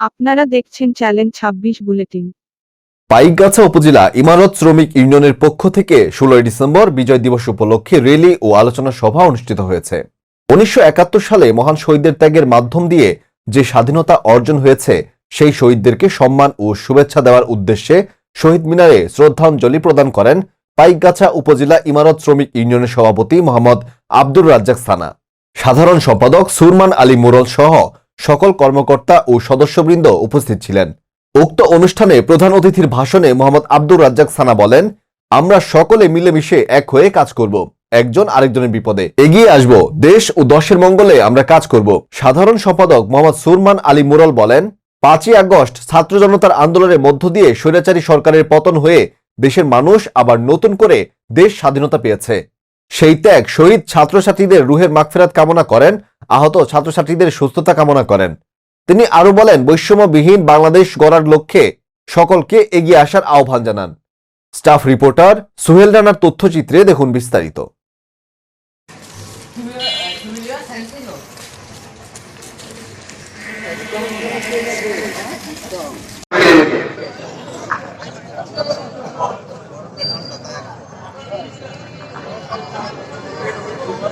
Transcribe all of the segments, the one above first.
আপনারা দেখছেন চ্যালেঞ্জ ছাব্বিশ বুলেটিন। পাইকগাছা উপজেলা ইমারত শ্রমিক ইউনিয়নের পক্ষ থেকে ষোলোই ডিসেম্বর বিজয় দিবস উপলক্ষে র্যালি ও আলোচনা সভা অনুষ্ঠিত হয়েছে। উনিশশো একাত্তর সালে মহান শহীদদের ত্যাগের মাধ্যম দিয়ে যে স্বাধীনতা অর্জন হয়েছে, সেই শহীদদেরকে সম্মান ও শুভেচ্ছা দেওয়ার উদ্দেশ্যে শহীদ মিনারে শ্রদ্ধাঞ্জলি প্রদান করেন পাইকগাছা উপজেলা ইমারত শ্রমিক ইউনিয়নের সভাপতি মোহাম্মদ আব্দুর রাজ্জাক সানা। সাধারণ সম্পাদক সুরমান আলী মুরল সহ সকল কর্মকর্তা ও সদস্যবৃন্দ উপস্থিত ছিলেন। উক্ত অনুষ্ঠানে প্রধান অতিথির ভাষণে মোহাম্মদ আব্দুর রাজ্জাক সানা বলেন, আমরা সকলে মিলেমিশে এক হয়ে কাজ করব, একজন আরেকজনের বিপদে এগিয়ে আসব। দেশ ও দশের মঙ্গলে আমরা কাজ করব। সাধারণ সম্পাদক মোহাম্মদ সুরমান আলী মুরল বলেন, পাঁচই আগস্ট ছাত্র জনতার আন্দোলনের মধ্য দিয়ে স্বৈরাচারী সরকারের পতন হয়ে দেশের মানুষ আবার নতুন করে দেশ স্বাধীনতা পেয়েছে। সেই ত্যাগ শহীদ ছাত্রছাত্রীদের রুহের মাগফেরাত কামনা করেন আহত ছাত্রছাত্রীদের সুস্থতা কামনা করেন। তিনি আরও বলেন, বৈষম্যবিহীন বাংলাদেশ গড়ার লক্ষ্যে সকলকে এগিয়ে আসার আহ্বান জানান। স্টাফ রিপোর্টার সুহেল রানার তথ্যচিত্রে দেখুন বিস্তারিত।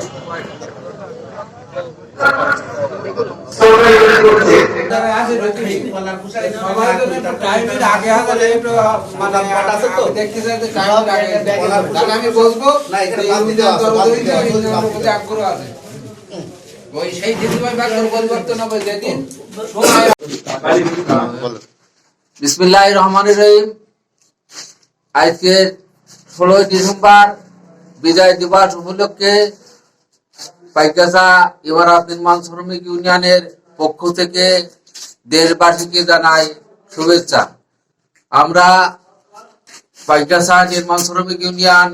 সবার জন্য একটু টাইমের আগে হলে মানে আমি দেখতে চাই টাইমের আগে তাহলে আমি বসবো এই ইউনিয়ন দরবারে যে ইউনিয়নের প্রতি আগ্রহ আছে। ওই সেই দিদিমাই বাক্যর পরিবর্তন হবে যেদিন। বিসমিল্লাহ রহমান রহিম। আজকে ষোলোই ডিসেম্বর বিজয় দিবস উপলক্ষে পাইকাসা ইমারত নির্মাণ শ্রমিক ইউনিয়নের পক্ষ থেকে দেশবাসীকে জানাই শুভেচ্ছা। আমরা নির্মাণ শ্রমিক ইউনিয়ন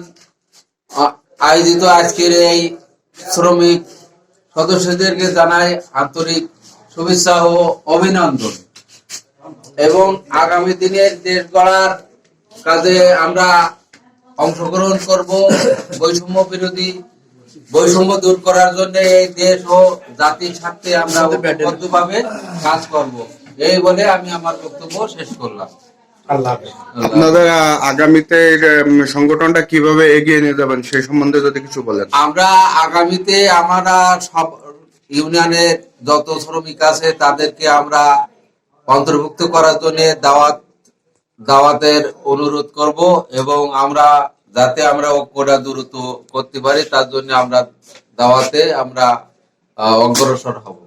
আয়োজিত আজকের এই শ্রমিক সদস্যদেরকে জানাই আন্তরিক শুভেচ্ছা ও অভিনন্দন। এবং আগামী দিনের দেশ গড়ার কাজে আমরা অংশগ্রহণ করব বৈষম্য বিরোধী বৈষম্য দূর করার জন্য এই দেশ ও জাতির স্বার্থে আমরা ঐক্যবদ্ধভাবে কাজ করব। এই বলে আমি আমার বক্তব্য শেষ করলাম। আপনাদের আগামীতে সংগঠনটা কীভাবে এগিয়ে নিয়ে যাবেন সেই সম্বন্ধে যদি কিছু বলেন। আমরা আগামীতে আমরা সব ইউনিয়নের যত শ্রমিক আছে তাদেরকে আমরা অন্তর্ভুক্ত করার জন্য দাওয়াত দাওয়াতের অনুরোধ করব এবং আমরা যাতে আমরা ঐক্যটা দ্রুত করতে পারি তার জন্য আমরা দাওয়াতে আমরা অগ্রসর হব।